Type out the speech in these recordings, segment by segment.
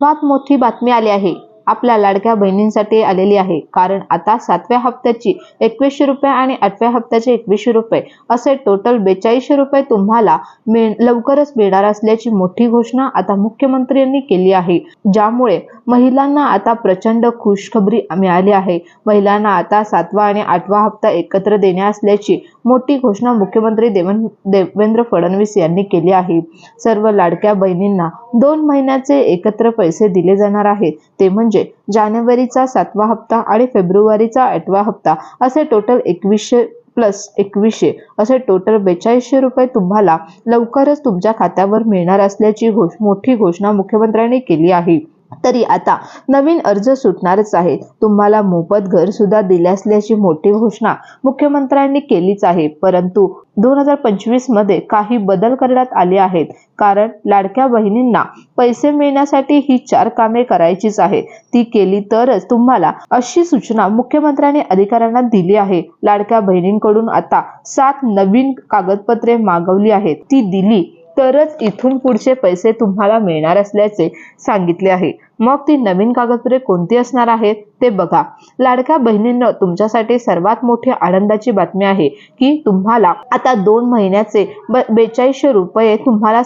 सर्वात मोठी बातमी आली आहे. आपल्या लाडक्या बहिणींसाठी आलेली आहे. कारण आता सातव्या हप्त्याची एकवीसशे रुपये आणि आठव्या हप्त्याचे एकवीसशे रुपये असे टोटल बेचाळीसशे रुपये तुम्हाला लवकरच मिळणार असल्याची मोठी घोषणा आता मुख्यमंत्र्यांनी केली आहे. ज्यामुळे महिलांना आता प्रचंड खुशखबरी मिळाली आहे. महिलांना आता सातवा आणि आठवा हप्ता एकत्र देण्या असल्याची मोठी घोषणा मुख्यमंत्री देवेंद्र फडणवीस यांनी केली आहे. सर्व लाडक्या बहिणींना दोन महिन्याचे एकत्र पैसे दिले जाणार आहेत. ते म्हणजे म्हणजे जानेवारीचा सातवा हप्ता आणि फेब्रुवारीचा आठवा हप्ता असे टोटल एकवीसशे प्लस एकवीसशे असे टोटल बेचाळीसशे रुपये तुम्हाला लवकरच तुमच्या खात्यावर मिळणार असल्याची घोष मोठी घोषणा मुख्यमंत्र्यांनी केली आहे. तरी आता नवीन अर्ज सुटणारच आहे. तुम्हाला मोफत घर सुद्धा दिले असल्याची मोठी घोषणा मुख्यमंत्र्यांनी केलीच आहे. परंतु दोन हजार पंचवीसमध्ये काही बदल करण्यात आले आहेत. कारण लाडक्या बहिणींना पैसे मिळण्यासाठी ही चार कामे करायचीच आहे ती केली तरच तुम्हाला अशी सूचना मुख्यमंत्र्यांनी अधिकाऱ्यांना दिली आहे. लाडक्या बहिणींकडून आता सात नवीन कागदपत्रे मागवली आहेत. ती दिली तरच इथून पुढचे पैसे तुम्हाला मिळणार असल्याचे सांगितले आहे. मग ती नवीन कागदपत्रे कोणती असणार आहेत ते बघा. लाडक्या बहिणींना तुमच्यासाठी सर्वात मोठी आनंदाची बातमी आहे की तुम्हाला आता दोन महिन्याचे बेचाळीसशे रुपये तुम्हाला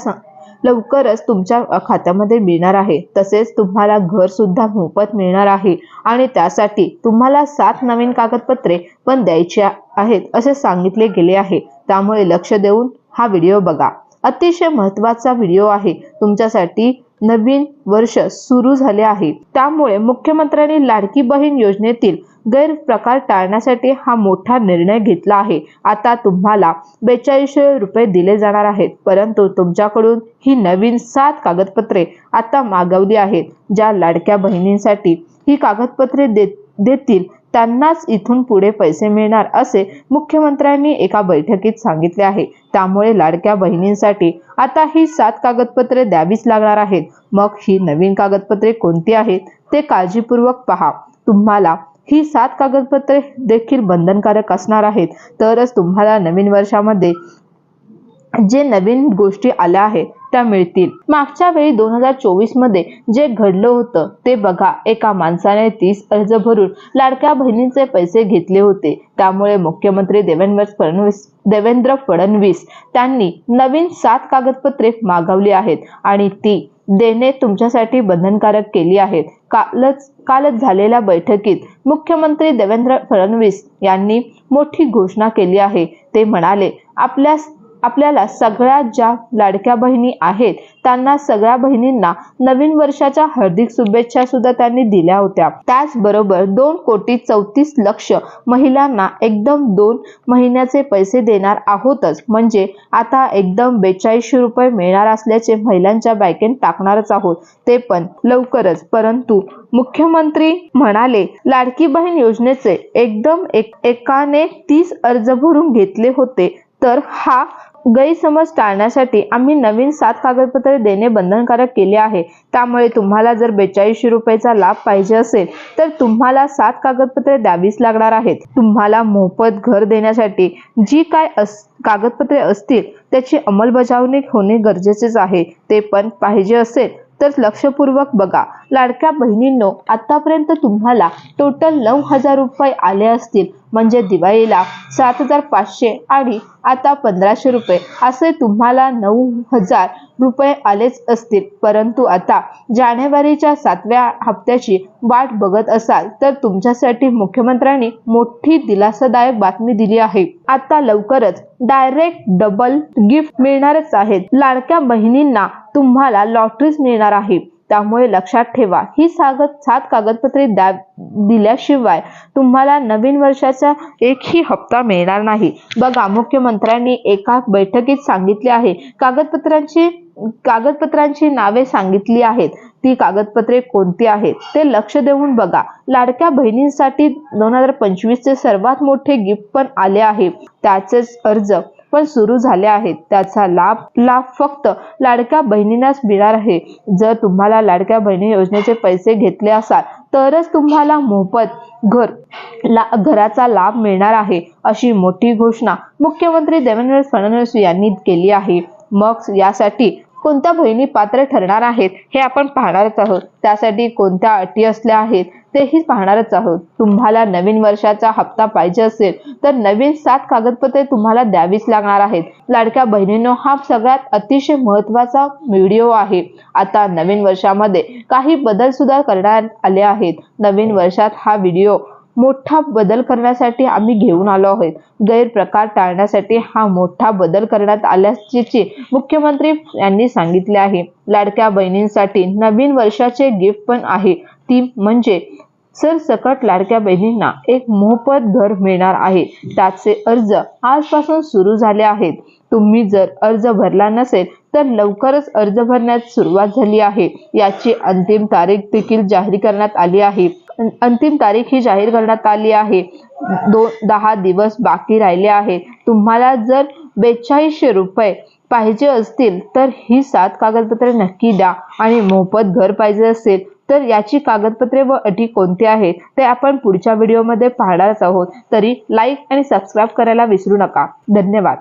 लवकरच तुमच्या खात्यामध्ये मिळणार आहे. तसेच तुम्हाला घर सुद्धा मोफत मिळणार आहे आणि त्यासाठी तुम्हाला सात नवीन कागदपत्रे पण द्यायची आहेत असे सांगितले गेले आहे. त्यामुळे लक्ष देऊन हा व्हिडिओ बघा. अतिशय महत्त्वाचा व्हिडिओ आहे. तुमच्यासाठी नवीन वर्ष सुरू झाले आहे. त्यामुळे मुख्यमंत्र्यांनी लाडकी बहीण योजनेतील गैरप्रकार टाळण्यासाठी हा मोठा निर्णय घेतला आहे. आता तुम्हाला बेचाळीसशे रुपये दिले जाणार आहेत. परंतु तुमच्याकडून ही नवीन सात कागदपत्रे आता मागवली आहेत. ज्या लाडक्या बहिणींसाठी ही कागदपत्रे देत देतील त्यांनाच इथून पुढे पैसे मिळणार असे मुख्यमंत्र्यांनी एका बैठकीत सांगितले आहे. त्यामुळे लाडक्या बहिणींसाठी आता ही सात कागदपत्रे द्यावीच लागणार आहेत. मग ही नवीन कागदपत्रे कोणती आहेत ते काळजीपूर्वक पहा. तुम्हाला ही सात कागदपत्रे देखील बंधनकारक असणार आहेत. तरच तुम्हाला नवीन वर्षामध्ये जे नवीन गोष्टी आल्या आहेत त्या मिळतील. मागच्या वेळी दोन हजार चोवीसमध्ये जे घडलं होतं ते बघा. एका माणसाने तीस अर्ज भरून लाडक्या बहिणींचे पैसे घेतले होते. त्यामुळे मुख्यमंत्री देवेंद्र फडणवीस देवेंद्र फडणवीस त्यांनी नवीन सात कागदपत्रे मागवली आहेत आणि ती देणे तुमच्यासाठी बंधनकारक केली आहेत. कालच कालच झालेल्या बैठकीत मुख्यमंत्री देवेंद्र फडणवीस यांनी मोठी घोषणा केली आहे. ते म्हणाले आपल्या आपल्याला सगळ्या ज्या लाडक्या बहिणी आहेत त्यांना सगळ्या बहिणींना नवीन वर्षाच्या हार्दिक शुभेच्छा सुद्धा त्यांनी दिल्या होत्या. त्याचबरोबर दोन कोटी चौतीस लक्ष महिलांना एकदम दोन महिन्याचे पैसे देणार आहोतच. म्हणजे आता एकदम बेचाळीसशे रुपये मिळणार असल्याचे महिलांच्या बँकेत टाकणारच आहोत. ते पण लवकरच. परंतु मुख्यमंत्री म्हणाले लाडकी बहीण योजनेचे एकदम एक एकाने तीस अर्ज भरून घेतले होते. तर हा गैरसमज टाळण्यासाठी आम्ही नवीन सात कागदपत्रे देणे बंधनकारक केले आहे. त्यामुळे तुम्हाला जर बेचाळीसशे रुपयाचा लाभ पाहिजे असेल तर तुम्हाला सात कागदपत्रे द्यावीच लागणार आहेत. तुम्हाला मोफत घर देण्यासाठी जी काय अस कागदपत्रे असतील त्याची अंमलबजावणी होणे गरजेचेच आहे. ते पण पाहिजे असेल तर लक्षपूर्वक बघा. लाडक्या बहिणींनो आतापर्यंत तुम्हाला टोटल नऊ हजार रुपये आले असतील. म्हणजे दिवाळीला सात हजार पाचशे आणि आता पंधराशे रुपये. असे तुम्हाला नऊ हजार रुपये आलेच असतील. परंतु आता जानेवारीच्या सातव्या हप्त्याची वाट बघत असाल तर तुमच्यासाठी मुख्यमंत्र्यांनी मोठी दिलासादायक बातमी दिली आहे. आता लवकरच डायरेक्ट डबल गिफ्ट मिळणारच आहेत. लाडक्या बहिणींना तुम्हाला लॉटरीज मिळणार आहे. त्यामुळे लक्षात ठेवा ही सागत सात कागदपत्रे द्या दिल्याशिवाय तुम्हाला नवीन वर्षाचा एकही हप्ता मिळणार नाही. बघा मुख्यमंत्र्यांनी एका बैठकीत सांगितले आहे कागदपत्रांची कागदपत्रांची नावे सांगितली आहेत. ती कागदपत्रे कोणती आहेत? ते लक्ष देऊन बघा. लाडक्या बहिणींसाठी दोन हजार पंचवीसचे सर्वात मोठे गिफ्ट पण आले आहे. त्याचेच अर्ज. पण सुरू झाले आहेत. त्याचा लाभ लाभ फक्त लाडक्या बहिणींनाच मिळणार आहे. जर तुम्हाला लाडक्या बहिणी योजनेचे पैसे घेतले असाल तरच तुम्हाला मोफत घर ला घराचा लाभ मिळणार आहे अशी मोठी घोषणा मुख्यमंत्री देवेंद्र फडणवीस यांनी केली आहे. मग यासाठी कोणत्या बहिणी पात्र ठरणार आहेत हे आपण पाहणारच आहोत. त्यासाठी कोणत्या अटी असल्या आहेत तेही पाहणारच आहोत. तुम्हाला नवीन वर्षाचा हप्ता पाहिजे असेल तर नवीन सात कागदपत्रे तुम्हाला द्यावीच लागणार आहेत. लाडक्या बहिणींनो हा सगळ्यात अतिशय महत्त्वाचा व्हिडिओ आहे. आता नवीन वर्षामध्ये काही बदल सुद्धा करण्यात आले आहेत. नवीन वर्षात हा व्हिडिओ मोठा बदल करण्यासाठी आम्ही घेऊन आलो आहोत. गैरप्रकार टाळण्यासाठी हा मोठा बदल करण्यात आल्याचे मुख्यमंत्री यांनी सांगितले आहे. लाडक्या बहिणींसाठी नवीन वर्षाचे गिफ्ट पण आहे. ती म्हणजे सरसकट लाडक्या बहिणींना एक मोफत घर मिळणार आहे. त्याचे अर्ज आजपासून सुरू झाले आहेत. तुम्ही जर अर्ज भरला नसेल तर लवकरच अर्ज भरण्यास सुरुवात झाली आहे. याची अंतिम तारीख देखील जाहीर करण्यात आली आहे. अंतिम तारीख ही जाहीर करण्यात आली आहे. दोन दहा दिवस बाकी राहिले आहे तुम्हाला जर बेचाळीसशे रुपये पाहिजे असतील तर ही सात कागदपत्रे नक्की द्या. आणि मोफत घर पाहिजे असेल तर याची कागदपत्रे व अटी कोणती आहेत ते आपण पुढच्या व्हिडिओमध्ये पाहणारच आहोत. तरी लाईक आणि सबस्क्राईब करायला विसरू नका. धन्यवाद.